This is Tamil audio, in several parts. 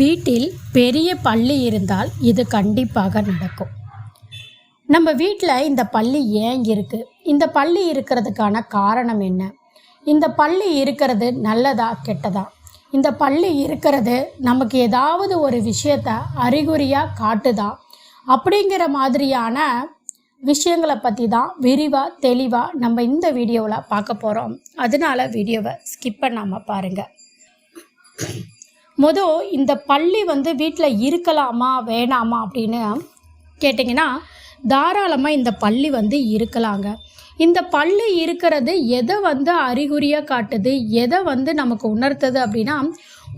வீட்டில் பெரிய பள்ளி இருந்தால் இது கண்டிப்பாக நடக்கும். நம்ம வீட்டில் இந்த பள்ளி ஏன் இருக்குது இந்த பள்ளி இருக்கிறதுக்கான காரணம் என்ன? இந்த பள்ளி இருக்கிறது நல்லதா கெட்டதா? இந்த பள்ளி இருக்கிறது நமக்கு ஏதாவது ஒரு விஷயத்த அறிகுறியாக காட்டுதா? அப்படிங்கிற மாதிரியான விஷயங்களை பற்றி தான் விரிவாக தெளிவாக நம்ம இந்த வீடியோவில் பார்க்க போகிறோம் அதனால வீடியோவை ஸ்கிப் பண்ணாமல் பாருங்கள் மொதல் இந்த பள்ளி வந்து வீட்டில் இருக்கலாமா வேணாமா அப்படின்னு கேட்டிங்கன்னா தாராளமாக இந்த பள்ளி வந்து இருக்கலாங்க. இந்த பள்ளி இருக்கிறது எதை வந்து அறிகுறியாக காட்டுது எதை வந்து நமக்கு உணர்த்துது அப்படின்னா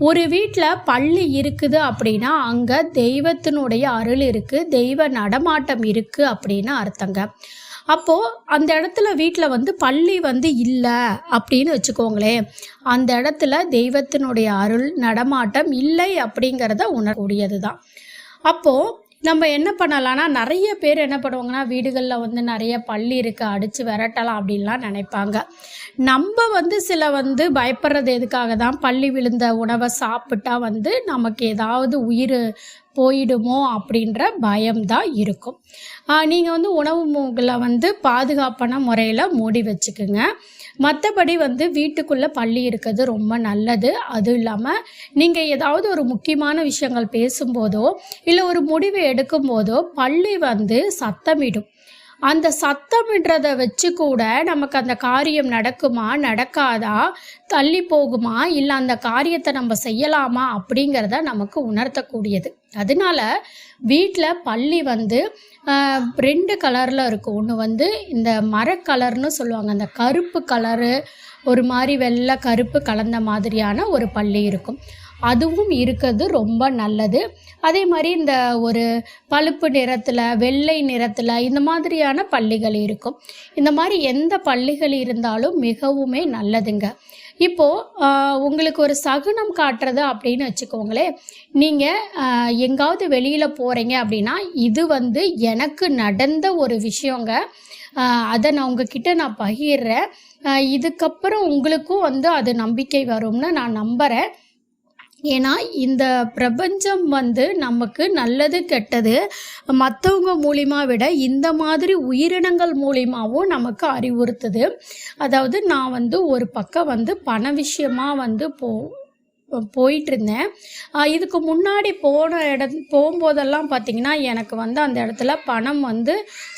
ஒரு வீட்டில் பள்ளி இருக்குது அப்படின்னா அங்கே தெய்வத்தினுடைய அருள் இருக்குது தெய்வ நடமாட்டம் இருக்குது அப்படின்னு அர்த்தங்க. அப்போது அந்த இடத்துல வீட்டில் வந்து பள்ளி வந்து இல்லை அப்படின்னு வச்சுக்கோங்களேன். அந்த இடத்துல தெய்வத்தினுடைய அருள் நடமாட்டம் இல்லை அப்படிங்கிறத உணரக்கூடியது தான் அப்போது நம்ம என்ன பண்ணலாம்னா நிறைய பேர் என்ன பண்ணுவாங்கன்னா வீடுகளில் வந்து நிறைய பள்ளி இருக்குது அடித்து விரட்டலாம் அப்படின்லாம் நினைப்பாங்க. நம்ம வந்து சில வந்து பயப்படுறது எதுக்காக தான் பள்ளி விழுந்த உணவை சாப்பிட்டா வந்து நமக்கு ஏதாவது உயிர் போயிடுமோ அப்படின்ற பயம்தான் இருக்கும். நீங்கள் வந்து உணவு மூகளை வந்து பாதுகாப்பான முறையில் மூடி வச்சுக்குங்க. மற்றபடி வந்து வீட்டுக்குள்ளே பள்ளி இருக்கிறது ரொம்ப நல்லது. அதுவும் இல்லாமல் நீங்கள் ஏதாவது ஒரு முக்கியமான விஷயங்கள் பேசும்போதோ இல்லை ஒரு முடிவு எடுக்கும்போதோ பள்ளி வந்து சத்தமிடும். அந்த சத்தம்ன்றத வச்சு கூட நமக்கு அந்த காரியம் நடக்குமா நடக்காதா தள்ளி போகுமா இல்லை அந்த காரியத்தை நம்ம செய்யலாமா அப்படிங்கிறத நமக்கு உணர்த்தக்கூடியது. அதனால வீட்டில் பள்ளி வந்து ரெண்டு கலரில் இருக்கும். ஒன்று வந்து இந்த மரக்கலர்னு சொல்லுவாங்க. அந்த கருப்பு கலரு ஒரு மாதிரி வெள்ளை கருப்பு கலந்த மாதிரியான ஒரு பள்ளி இருக்கும். அதுவும் இருக்கிறது ரொம்ப நல்லது. அதே மாதிரி இந்த ஒரு பழுப்பு நிறத்தில் வெள்ளை நிறத்தில் இந்த மாதிரியான பள்ளிகள் இருக்கும். இந்த மாதிரி எந்த பள்ளிகள் இருந்தாலும் மிகவுமே நல்லதுங்க. இப்போது உங்களுக்கு ஒரு சகுனம் காட்டுறது அப்படின்னு வச்சுக்கோங்களேன். நீங்கள் எங்காவது வெளியில் போகிறீங்க அப்படின்னா இது வந்து எனக்கு நடந்த ஒரு விஷயங்க. அதை நான் உங்ககிட்ட நான் பகிர்றேன். இதுக்கப்புறம் உங்களுக்கும் வந்து அது நம்பிக்கை வரும்னு நான் நம்புகிறேன் ஏன்னா இந்த பிரபஞ்சம் வந்து நமக்கு நல்லது கெட்டது மற்றவங்க மூலிமா விட இந்த மாதிரி உயிரினங்கள் மூலிமாவும் நமக்கு அறிவுறுத்துது. அதாவது நான் வந்து ஒரு பக்கம் வந்து பண விஷயமா வந்து போ போயிட்டு இருந்தேன் இதுக்கு முன்னாடி போன இடம் போகும்போதெல்லாம் பார்த்தீங்கன்னா எனக்கு வந்து அந்த இடத்துல பணம் வந்து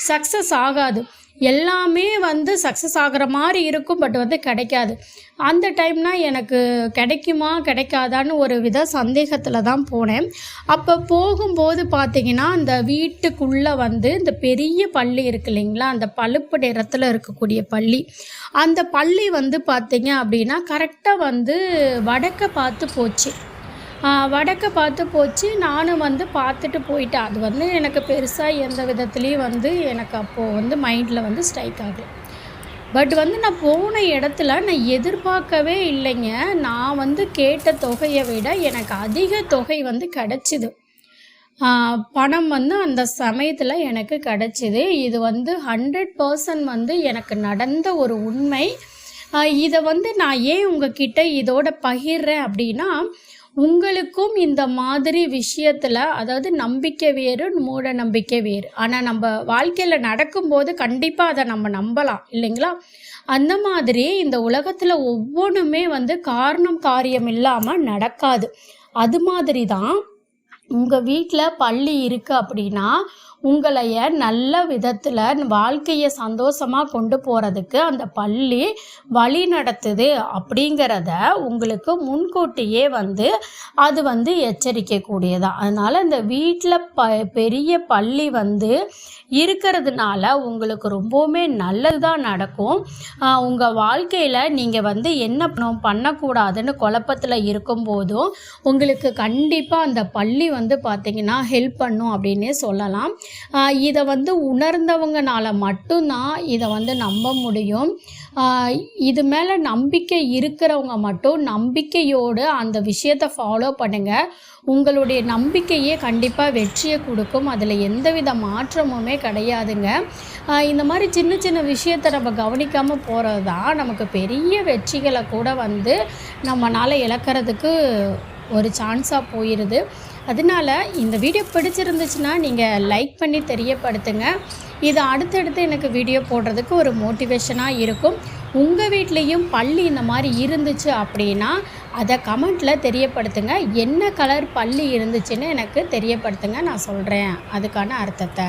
சக்ஸஸ் ஆகாது. எல்லாமே வந்து சக்ஸஸ் ஆகிற மாதிரி இருக்கும் பட் வந்து கிடைக்காது. அந்த டைம்னா எனக்கு கிடைக்குமா கிடைக்காதான்னு ஒரு வித சந்தேகத்தில் தான் போனேன். அப்போ போகும்போது பார்த்தீங்கன்னா அந்த வீட்டுக்குள்ளே வந்து இந்த பெரிய பள்ளி இருக்கு இல்லைங்களா? அந்த பழுப்பு நிறத்தில் இருக்கக்கூடிய பள்ளி. அந்த பள்ளி வந்து பார்த்தீங்க அப்படின்னா கரெக்டாக வந்து வடக்க பார்த்து போச்சு. வடக்க பார்த்து போச்சு. நானும் வந்து பார்த்துட்டு போயிட்டேன். அது வந்து எனக்கு பெருசாக எந்த விதத்துலேயும் வந்து எனக்கு அப்போது வந்து மைண்டில் வந்து ஸ்ட்ரைக் ஆகுது பட் வந்து நான் போன இடத்துல நான் எதிர்பார்க்கவே இல்லைங்க. நான் வந்து கேட்ட தொகையை விட எனக்கு அதிக தொகை வந்து கிடச்சிது. பணம் வந்து அந்த சமயத்தில் எனக்கு கிடச்சிது. இது வந்து ஹண்ட்ரட் பர்சன்ட் வந்து எனக்கு நடந்த ஒரு உண்மை. இதை வந்து நான் ஏன் உங்ககிட்ட இதோட பகிர்றேன் அப்படின்னா உங்களுக்கும் இந்த மாதிரி விஷயத்தில் அதாவது நம்பிக்கை வேறு மூட நம்பிக்கை வேறு. ஆனால் நம்ம வாழ்க்கையில் நடக்கும்போது கண்டிப்பாக அதை நம்ம நம்பலாம் இல்லைங்களா? அந்த மாதிரி இந்த உலகத்தில் ஒவ்வொன்றுமே வந்து காரணம் காரியம் இல்லாமல் நடக்காது. அது மாதிரி தான் உங்கள் வீட்டில் பள்ளி இருக்குது அப்படின்னா உங்களைய நல்ல விதத்தில் வாழ்க்கையை சந்தோஷமாக கொண்டு போகிறதுக்கு அந்த பள்ளி வழி நடத்துது அப்படிங்கிறத உங்களுக்கு முன்கூட்டியே வந்து அது வந்து எச்சரிக்கக்கூடியதான் அதனால் இந்த வீட்டில் ப பெரிய பள்ளி வந்து இருக்கிறதுனால உங்களுக்கு ரொம்பவுமே நல்லது தான் நடக்கும் உங்கள் வாழ்க்கையில் நீங்கள் வந்து என்ன பண்ணக்கூடாதுன்னு குழப்பத்தில் இருக்கும்போதும் உங்களுக்கு கண்டிப்பாக அந்த பள்ளி வந்து பார்த்தீங்கன்னா ஹெல்ப் பண்ணும் அப்படின்னே சொல்லலாம். இதை வந்து உணர்ந்தவங்கனால மட்டும்தான் இதை வந்து நம்ப முடியும். இது மேலே நம்பிக்கை இருக்கிறவங்க மட்டும் நம்பிக்கையோடு அந்த விஷயத்தை ஃபாலோ பண்ணுங்கள் உங்களுடைய நம்பிக்கையே கண்டிப்பாக வெற்றியை கொடுக்கும். அதில் எந்தவித மாற்றமுமே கிடையாதுங்க. இந்த மாதிரி சின்ன சின்ன விஷயத்தை நம்ம கவனிக்காமல் போகிறது தான் நமக்கு பெரிய வெற்றிகளை கூட வந்து நம்மளால் இழக்கிறதுக்கு ஒரு சான்ஸாக போயிடுது அதனால இந்த வீடியோ பிடிச்சிருந்துச்சுன்னா நீங்கள் லைக் பண்ணி தெரியப்படுத்துங்க. இது அடுத்தடுத்து எனக்கு வீடியோ போடுறதுக்கு ஒரு மோட்டிவேஷனாக இருக்கும். உங்கள் வீட்லேயும் பள்ளி இந்த மாதிரி இருந்துச்சு அப்படின்னா அதை கமெண்ட்டில் தெரியப்படுத்துங்க. என்ன கலர் பள்ளி இருந்துச்சுன்னு எனக்கு தெரியப்படுத்துங்க நான் சொல்கிறேன் அதுக்கான அர்த்தத்தை.